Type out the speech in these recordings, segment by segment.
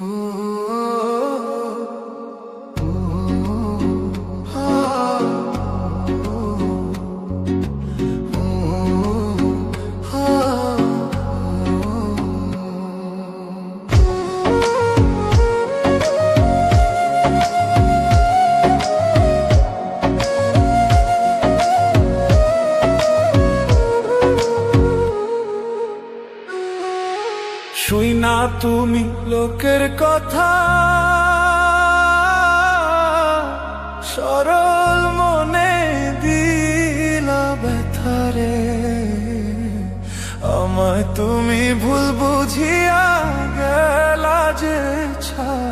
Ooh. শুই না তুমি লোকের কথা। সরল মনে দিলা ব্যথারে আমায় তুমি ভুল বুঝিয়া গেলা যে ছাইয়ারে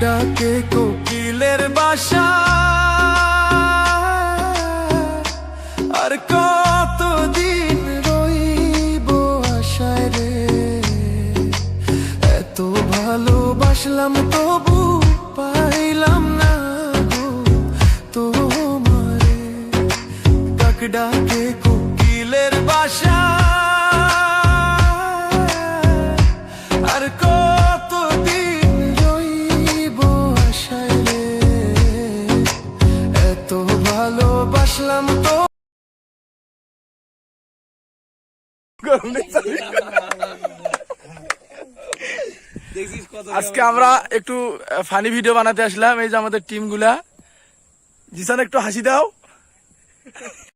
ডাকে কোকিলের বাসা। আর কতদিন রইব আশায় রে? এত ভালোবাসলাম, তবু পাইলাম না তোমারে কাক ডাকে আজকে আমরা একটু ফানি ভিডিও বানাতে আসলাম। এই যে আমাদের টিমগুলা। জিসান, একটু হাসি দাও।